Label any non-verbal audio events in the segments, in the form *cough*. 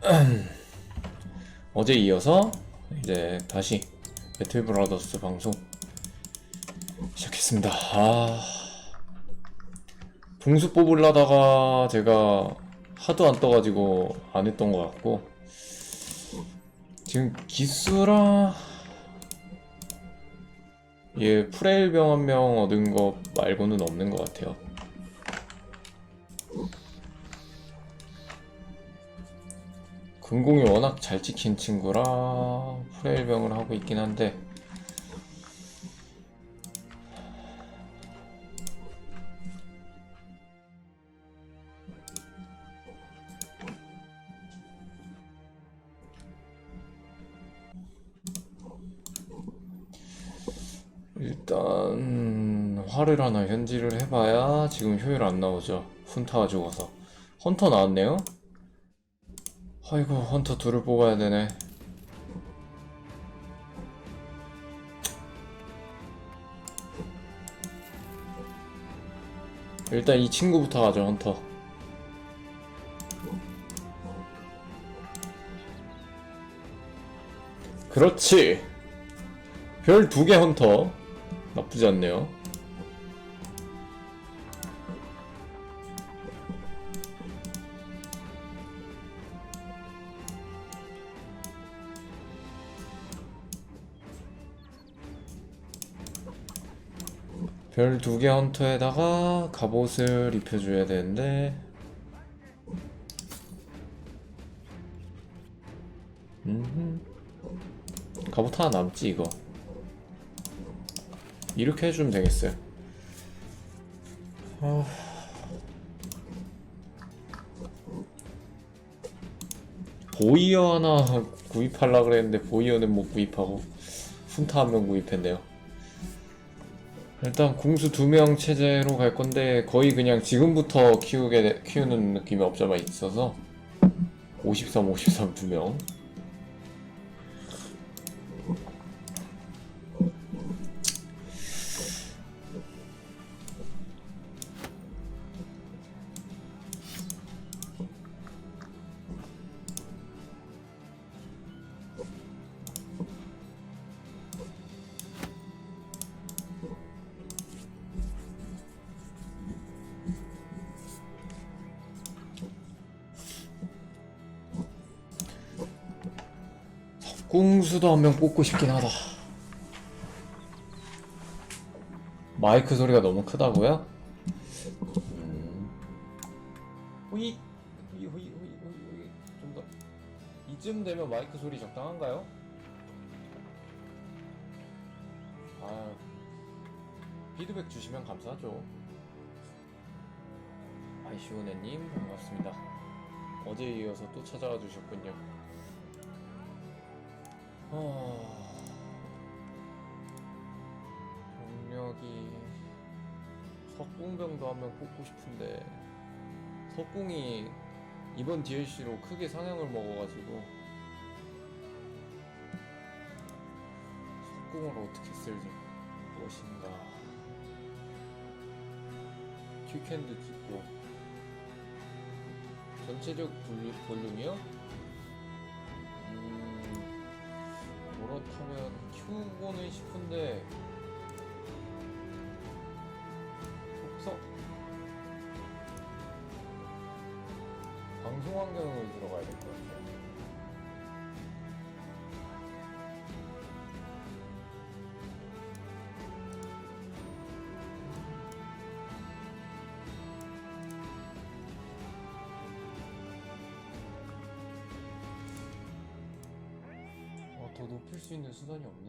*clears throat* 어제 이어서 이제 다시 배틀 브라더스 방송 시작했습니다. 아 동수 뽑으려다가 제가 하도 안 떠가지고 안 했던 것 같고 지금 기수랑 예 프레일병 한 명 얻은 거 말고는 없는 것 같아요. 금공이 워낙 잘 찍힌 친구라 프레일병을 하고 있긴 한데. 일단 화를 하나 현질을 해봐야 지금 효율 안 나오죠. 훈타가 죽어서. 헌터 나왔네요 아이고 헌터 둘을 뽑아야 되네. 일단 이 친구부터 가죠 헌터. 그렇지. 별 두 개 헌터. 나쁘지 않네요 별 두 개 헌터에다가 갑옷을 입혀줘야 되는데. 음 갑옷 하나 남지 이거. 이렇게 해주면 되겠어요. 아... 보이어 하나 구입하려 그랬는데 보이어는 못 구입하고 훈타 한 명 구입했네요 일단 공수 두 명 체제로 갈 건데 거의 그냥 지금부터 키우게 돼- 키우는 느낌이 없잖아 있어서 53, 53 두 명. 꿍수도 한 명 뽑고 싶긴 하다. 마이크 소리가 너무 크다고요? 음. 호이 호이 호이 호이 호이 호이 좀 더 이쯤 되면 마이크 소리 적당한가요? 아 피드백 주시면 감사하죠. 아이시오네님 반갑습니다. 어제 이어서 또 찾아와 주셨군요. 어... 병력이 석궁병도 한명 뽑고 싶은데 석궁이 이번 DLC로 크게 상향을 먹어가지고 석궁을 어떻게 쓸 것인가 퀵핸드 찍고 전체적 볼륨, 볼륨이요? 키우고는 싶은데 속성 방송 환경을 들어가야 될 것 같아요. 어, 더 높일 수 있는 수단이 없는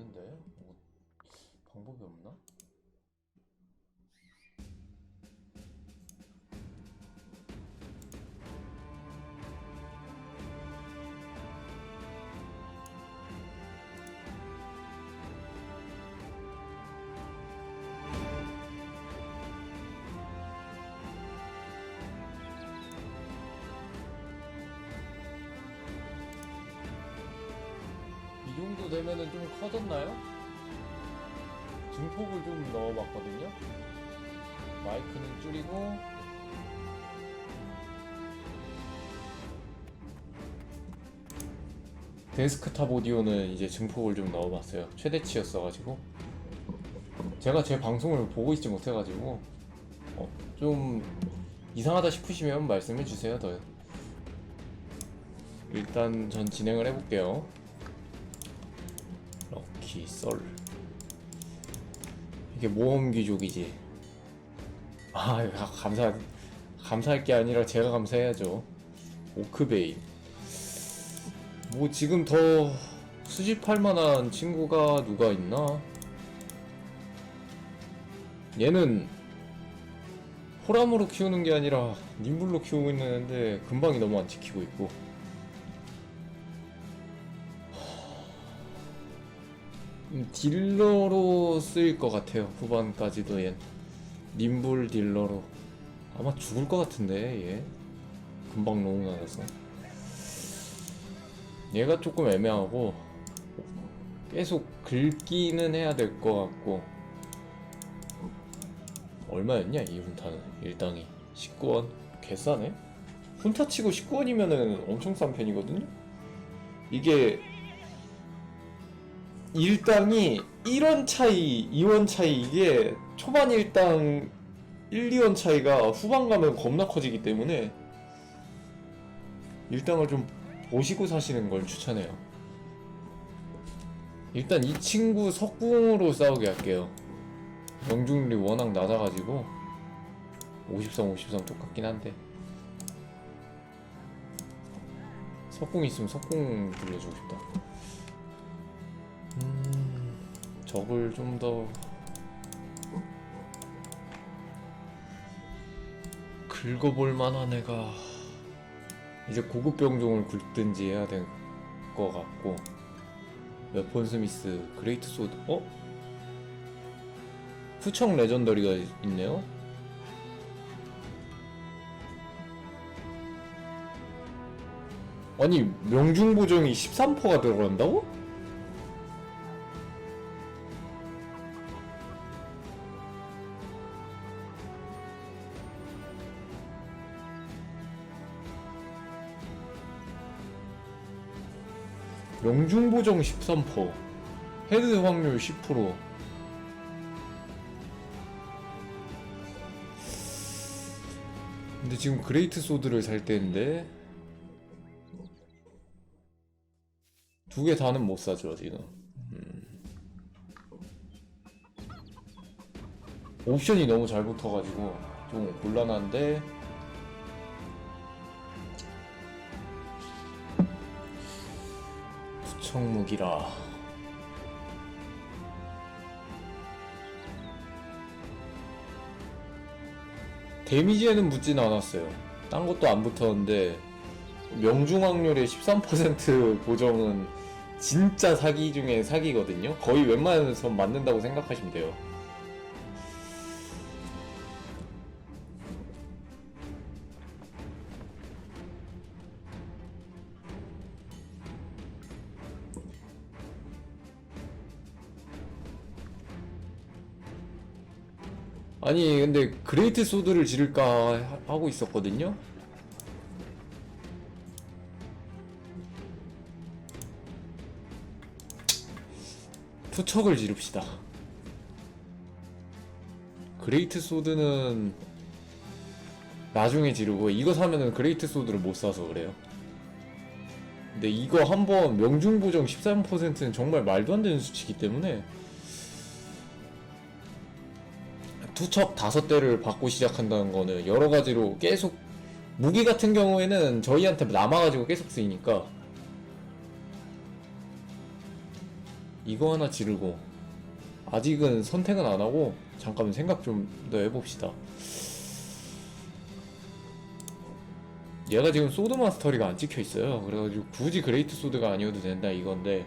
정도 되면은 좀 커졌나요? 증폭을 좀 넣어봤거든요. 마이크는 줄이고 데스크탑 오디오는 이제 증폭을 좀 넣어봤어요. 최대치였어가지고 제가 제 방송을 보고 있지 못해가지고 어, 좀 이상하다 싶으시면 말씀해 주세요. 더 일단 전 진행을 해볼게요. 럭키 썰 이게 모험 귀족이지. 아 감사 감사할 게 아니라 제가 감사해야죠. 오크베이. 뭐 지금 더 수집할 만한 친구가 누가 있나? 얘는 호람으로 키우는 게 아니라 님블로 키우고 있는데 금방이 너무 안 지키고 있고 음, 딜러로 쓰일 것 같아요 후반까지도 얘 님블 딜러로. 아마 죽을 것 같은데 얘. 금방 너무 나가서. 얘가 조금 애매하고 계속 긁기는 해야 될 것 같고. 얼마였냐 이 훈타는? 일당이. 19원. 개싸네? 훈타 치고 19원이면은 엄청 싼 편이거든요? 이게 일당이 1원 차이 2원 차이 이게 초반 일당 1, 2원 차이가 후반 가면 겁나 커지기 때문에 일당을 좀 보시고 사시는 걸 추천해요. 일단 이 친구 석궁으로 싸우게 할게요. 명중률이 워낙 낮아가지고 53, 53 똑같긴 한데 석궁 있으면 석궁 빌려주고 싶다. 적을 좀 더 긁어볼 만한 애가 이제 고급 병종을 긁든지 해야 될 것 같고 웨폰 스미스 그레이트 소드 어? 후청 레전더리가 있네요 아니 명중 보정이 13%가 들어간다고? 명중 보정 13%, 헤드 확률 10%. 근데 지금 그레이트 소드를 살 때인데 두 개 다는 못 사죠 지금. 음. 옵션이 너무 잘 붙어가지고 좀 곤란한데 부청무기라. 데미지에는 붙진 않았어요. 딴 것도 안 붙었는데 명중 확률의 13% 보정은 진짜 사기 중에 사기거든요. 거의 웬만해서 맞는다고 생각하시면 돼요 아니 근데 그레이트 소드를 지를까 하- 하고 있었거든요. 투척을 지릅시다. 그레이트 소드는 나중에 지르고 이거 사면은 그레이트 소드를 못 사서 그래요. 근데 이거 한번 명중 보정 13%는 정말 말도 안 되는 수치이기 때문에 투척 다섯 대를 받고 시작한다는 거는 여러 가지로 계속 무기 같은 경우에는 저희한테 남아가지고 계속 쓰이니까 이거 하나 지르고 아직은 선택은 안 하고 잠깐 생각 좀 더 해봅시다. 얘가 지금 소드 마스터리가 안 찍혀 있어요. 그래가지고 굳이 그레이트 소드가 아니어도 된다 이건데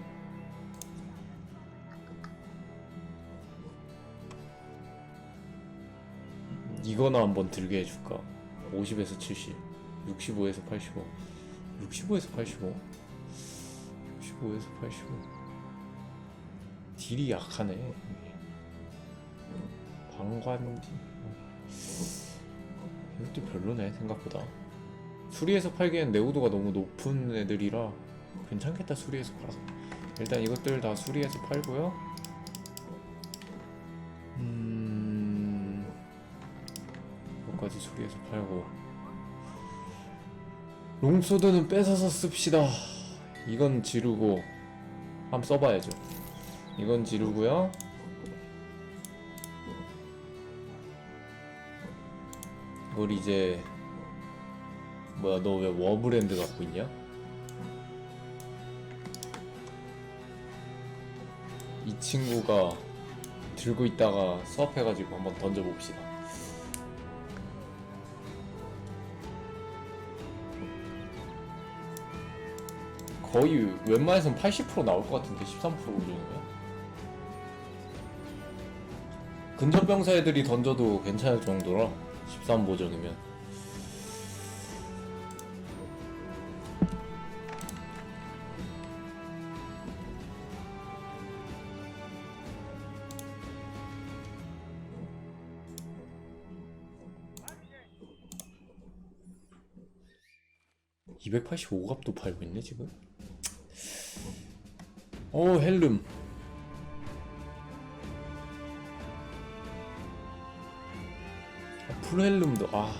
이거나 한번 들게 해줄까? 50에서 70, 65에서 85, 65에서 85, 65에서 85. 딜이 약하네. 방관디. 이것도 별로네 생각보다. 수리에서 팔기엔 내구도가 너무 높은 애들이라 괜찮겠다 수리해서 팔아서 일단 이것들 다 수리해서 팔고요 수리해서 팔고. 롱소드는 뺏어서 씁시다. 이건 지르고 한번 써봐야죠. 이건 지르고요. 이걸 이제 뭐야 너 왜 워브랜드 갖고 있냐? 이 친구가 들고 있다가 수업해가지고 한번 던져봅시다 거의 웬만해선 80% 나올 것 같은데 13% 올리는 근접병사 애들이 던져도 괜찮을 정도라 13 보정이면 (285갑도) 팔고 있네 지금 어 헬름 아, 풀헬름도 아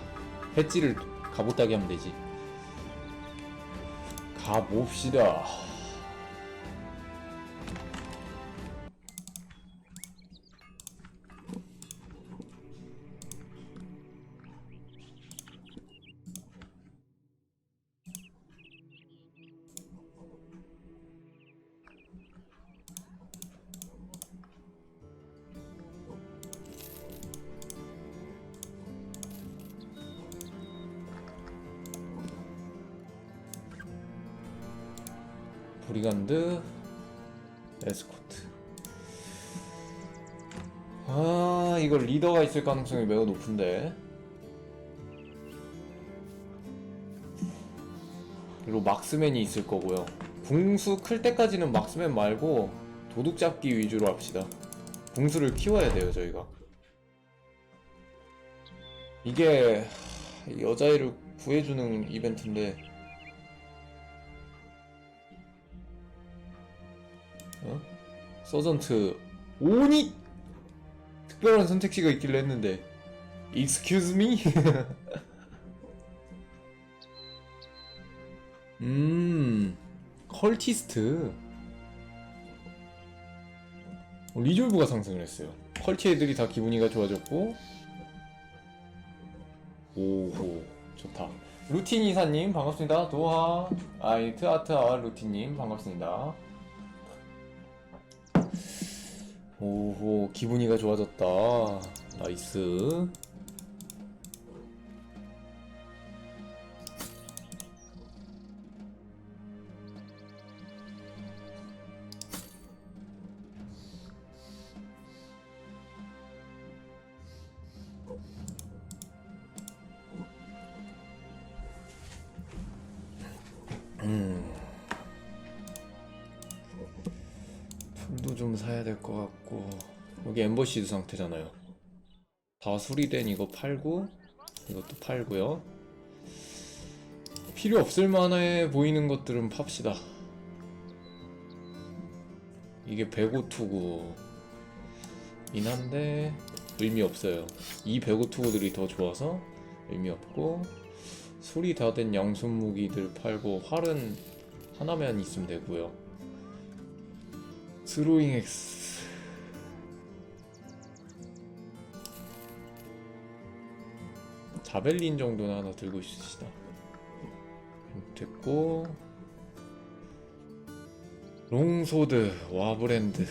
해찌를 가보따기 하면 되지. 가봅시다 있을 가능성이 매우 높은데. 그리고 막스맨이 있을 거고요. 궁수 클 때까지는 막스맨 말고 도둑 잡기 위주로 합시다. 궁수를 키워야 돼요 저희가. 이게 여자애를 구해주는 이벤트인데. 어? 서전트 오니 특별한 선택지가 있길래 했는데. Excuse me? *laughs* 음 컬티스트. 어, 리졸브가 상승을 했어요. 컬티 애들이 다 기분이가 좋아졌고. 오호 좋다. 루틴 이사님 반갑습니다. 도하. 아이트 아트아 루틴님 반갑습니다 오호 기분이가 좋아졌다. 나이스 좀 사야 될 것 같고. 여기 엠버시드 상태잖아요. 다 수리된 이거 팔고 이것도 팔고요. 필요 없을 만해 보이는 것들은 팝시다. 이게 105투구 인 한데 의미 없어요. 이 105투구들이 더 좋아서 의미 없고. 수리 다 된 양손 무기들 팔고 활은 하나만 있으면 되고요 스로잉 X. 자벨린 정도는 하나 들고 있으시다. 됐고. 롱소드 와브랜드.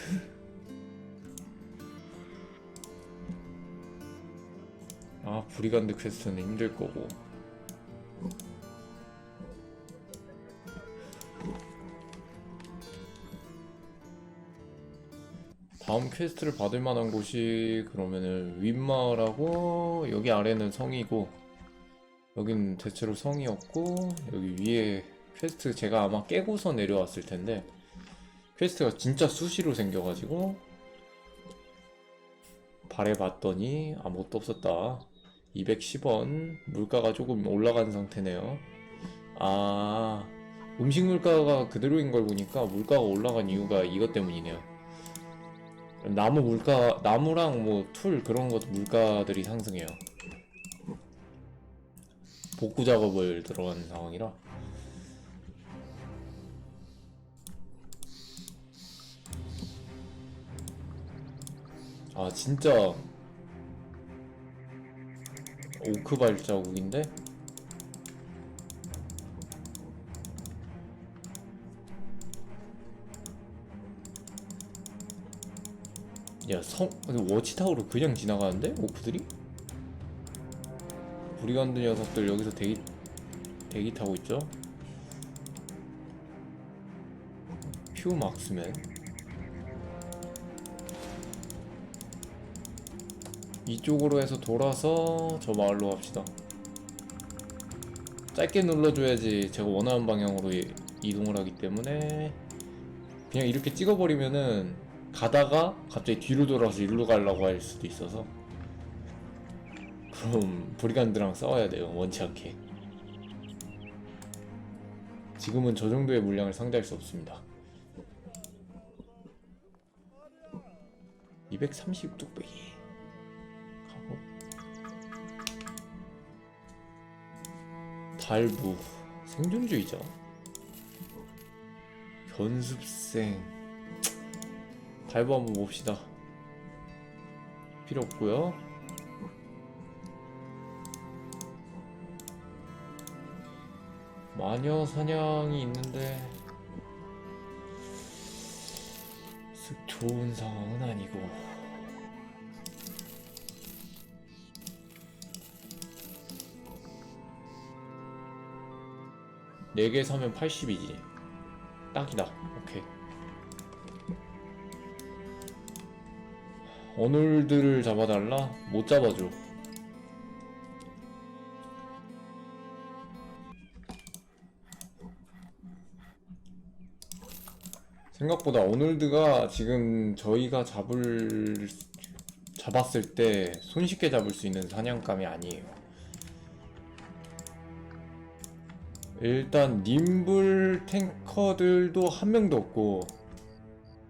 아 브리간드 퀘스트는 힘들 거고 다음 퀘스트를 받을 만한 곳이 그러면은 윗마을하고 여기 아래는 성이고 여긴 대체로 성이었고 여기 위에 퀘스트 제가 아마 깨고서 내려왔을 텐데 퀘스트가 진짜 수시로 생겨가지고 발해봤더니 아무것도 없었다 210원 물가가 조금 올라간 상태네요 아 음식 물가가 그대로인 걸 보니까 물가가 올라간 이유가 이것 때문이네요. 나무 물가, 나무랑 뭐 툴 그런 것도 물가들이 상승해요. 복구 작업을 들어가는 상황이라. 아 진짜 오크 발자국인데? 야, 성, 워치타워로 그냥 지나가는데? 오크들이? 브리간드 녀석들 여기서 대기, 대기 타고 있죠? 퓨 막스맨. 이쪽으로 해서 돌아서 저 마을로 갑시다. 짧게 눌러줘야지 제가 원하는 방향으로 이- 이동을 하기 때문에 그냥 이렇게 찍어버리면은 가다가 갑자기 뒤로 돌아서 일로 가려고 할 수도 있어서. 그럼 브리간드랑 싸워야 돼요 원치 않게. 지금은 저 정도의 물량을 상대할 수 없습니다. 230 뚝배기. 갑옷 달부. 생존주의자. 견습생 달부 한번 봅시다. 필요 없고요. 마녀 사냥이 있는데 쓱 좋은 상황은 아니고. 네 개 사면 80이지. 딱이다. 오케이 어눌들을 잡아달라? 못 잡아줘 생각보다 어눌드가 지금 저희가 잡을 잡았을 때 손쉽게 잡을 수 있는 사냥감이 아니에요. 일단 님블 탱커들도 한 명도 없고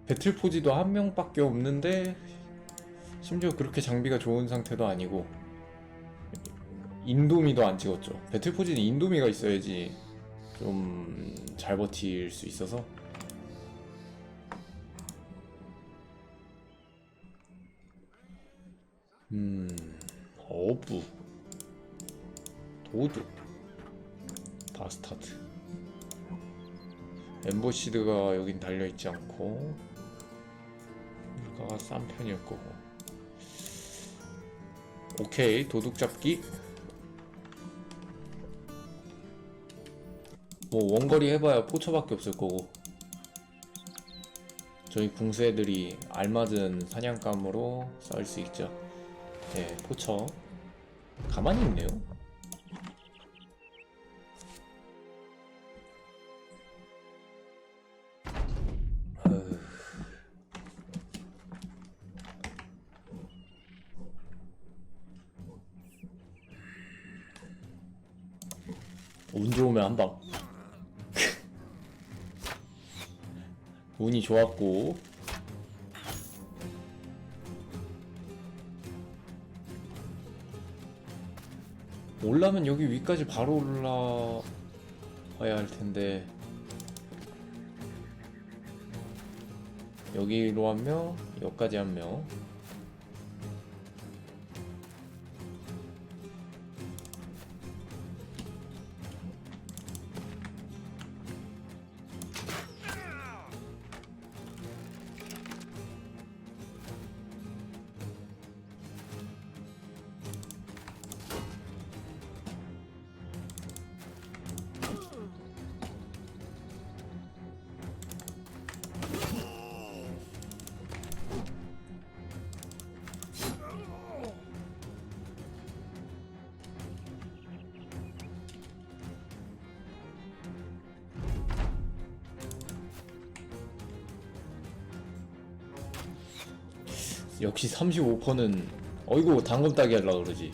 배틀포지도 한 명밖에 없는데 심지어 그렇게 장비가 좋은 상태도 아니고 인도미도 안 찍었죠. 배틀포지는 인도미가 있어야지 좀 잘 버틸 수 있어서 음, 어부, 도둑, 바스타드. 엠보시드가 여긴 달려있지 않고, 물가가 싼 편일 거고. 오케이, 도둑 잡기. 뭐, 원거리 해봐야 포처밖에 없을 거고. 저희 궁수애들이 알맞은 사냥감으로 싸울 수 있죠. 네, 포처. 가만히 있네요. 운이 좋았고 올라면 여기 위까지 바로 올라와야 할 텐데 여기로 한 명, 여기까지 한 명. 역시 35%는 어이구 당금 따기 할라 그러지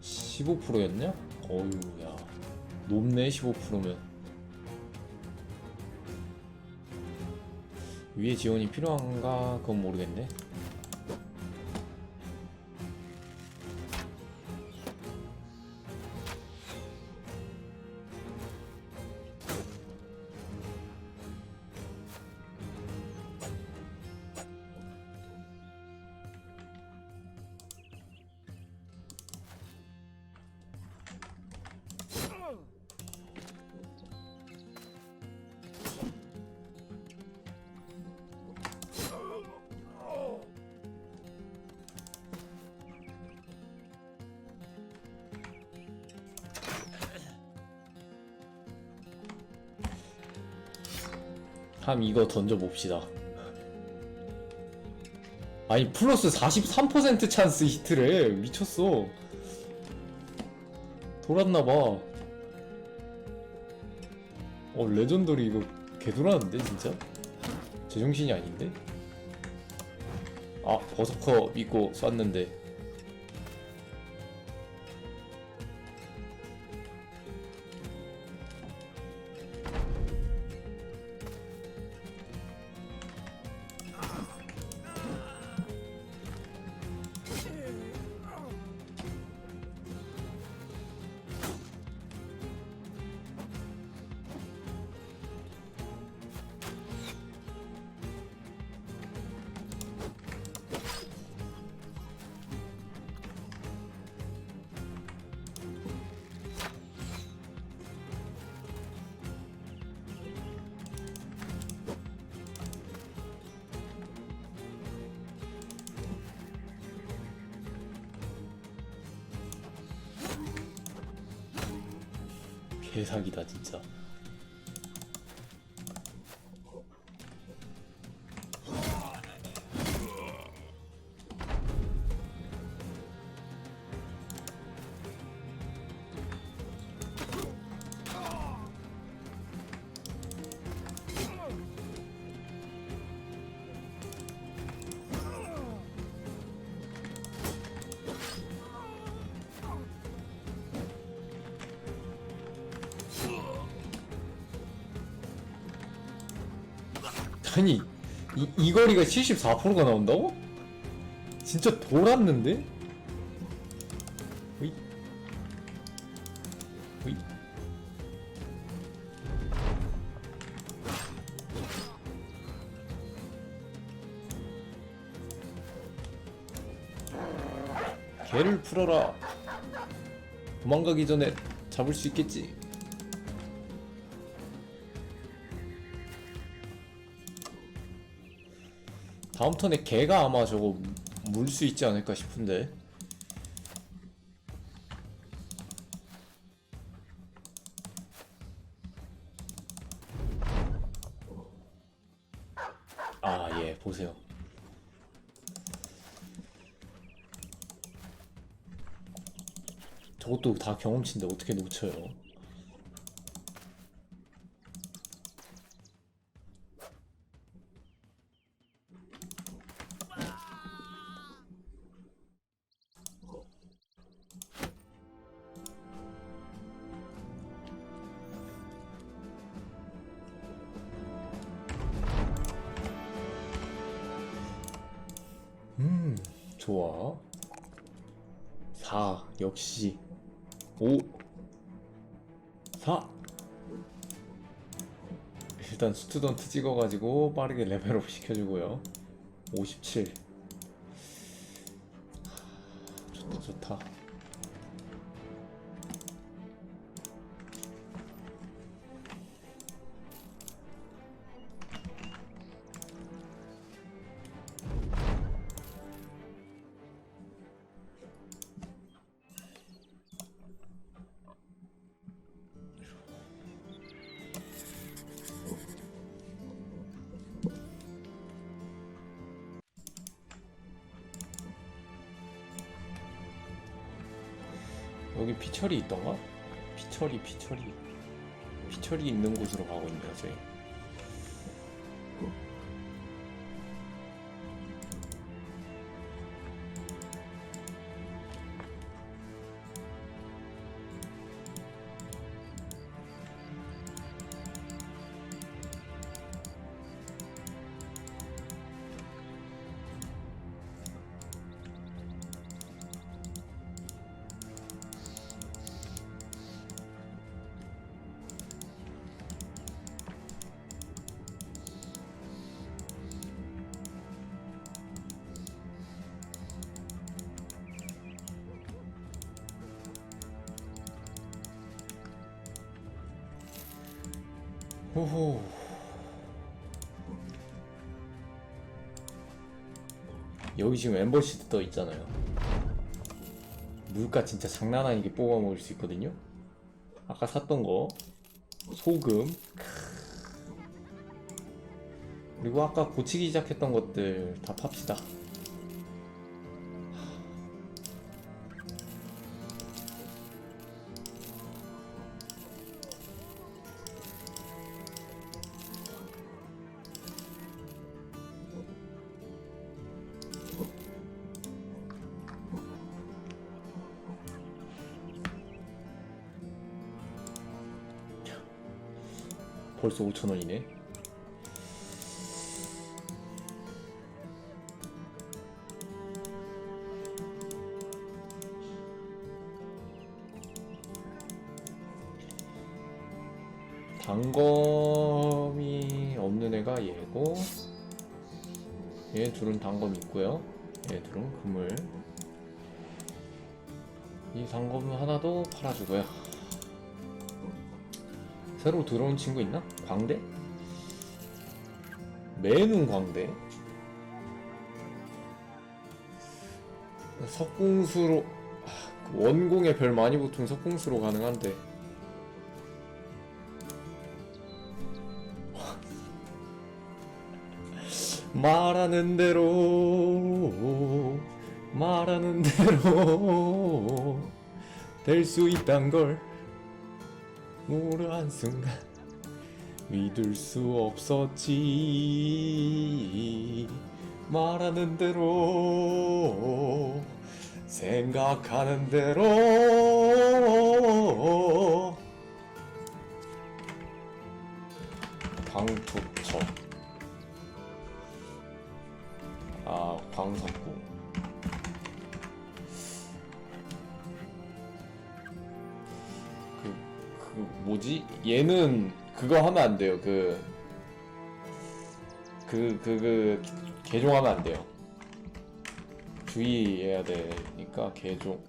15%였냐? 어휴 야 높네 15%면 위에 지원이 필요한가? 그건 모르겠네 함 이거 던져봅시다. 아니 플러스 43% 찬스 히트래. 미쳤어. 돌았나봐. 어 레전더리 이거 개돌았는데 진짜? 제정신이 아닌데? 아 버서커 믿고 쐈는데 개사기다 진짜 아니 이, 이 거리가 74%가 나온다고? 진짜 돌았는데? 으이. 으이. 개를 풀어라 도망가기 전에 잡을 수 있겠지 다음 턴에 개가 아마 저거 물 수 있지 않을까 싶은데. 아 예 보세요. 저것도 다 경험치인데 어떻게 놓쳐요 스튜던트 찍어가지고 빠르게 레벨업 시켜주고요. 57. 피철이 있던가? 피철이 피철이 피철이 있는 곳으로 가고 있네요 저희 호호. 여기 지금 엠버시드 떠 있잖아요. 물가 진짜 장난 아니게 뽑아 먹을 수 있거든요. 아까 샀던 거 소금 그리고 아까 고치기 시작했던 것들 다 팝시다. 벌써 5천원이네. 단검이 없는 애가 얘고 얘 둘은 단검 있고요 얘 둘은 그물 이 단검 하나도 팔아주고요 새로 들어온 친구 있나? 광대? 매눈 광대? 석궁수로 아, 그 원공에 별 많이 붙으면 석궁수로 가능한데. *laughs* 말하는 대로 말하는 대로 될 수 있단 걸. 오늘 한순간 믿을 수 없었지. 말하는 대로 생각하는 대로. 광투처 아 광석구 그, 그 뭐지? 얘는 그거 하면 안 돼요. 그, 그, 그, 그, 개종하면 안 돼요. 주의해야 되니까, 개종.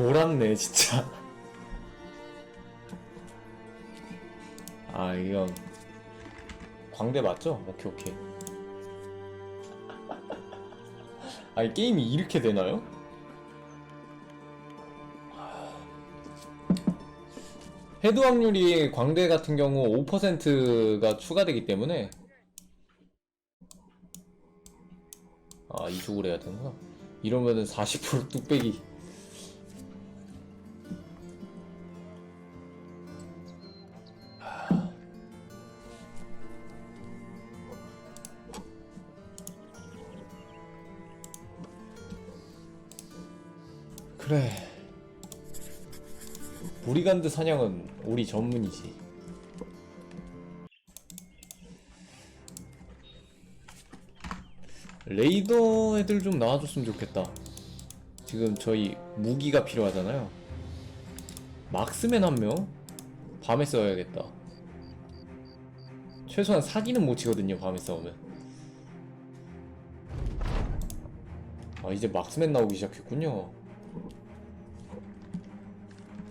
돌았네 진짜 아 이건 광대 맞죠? 오케이 오케이 *laughs* 아니 게임이 이렇게 되나요? 헤드 확률이 광대 같은 경우 5%가 추가되기 때문에 아 이쪽으로 해야 되는구나 이러면은 40% 뚝배기 그래. 보리간드 사냥은 우리 전문이지. 레이더 애들 좀 나와줬으면 좋겠다. 지금 저희 무기가 필요하잖아요. 막스맨 한 명? 밤에 써야겠다. 최소한 사기는 못 치거든요 밤에 싸우면. 아 이제 막스맨 나오기 시작했군요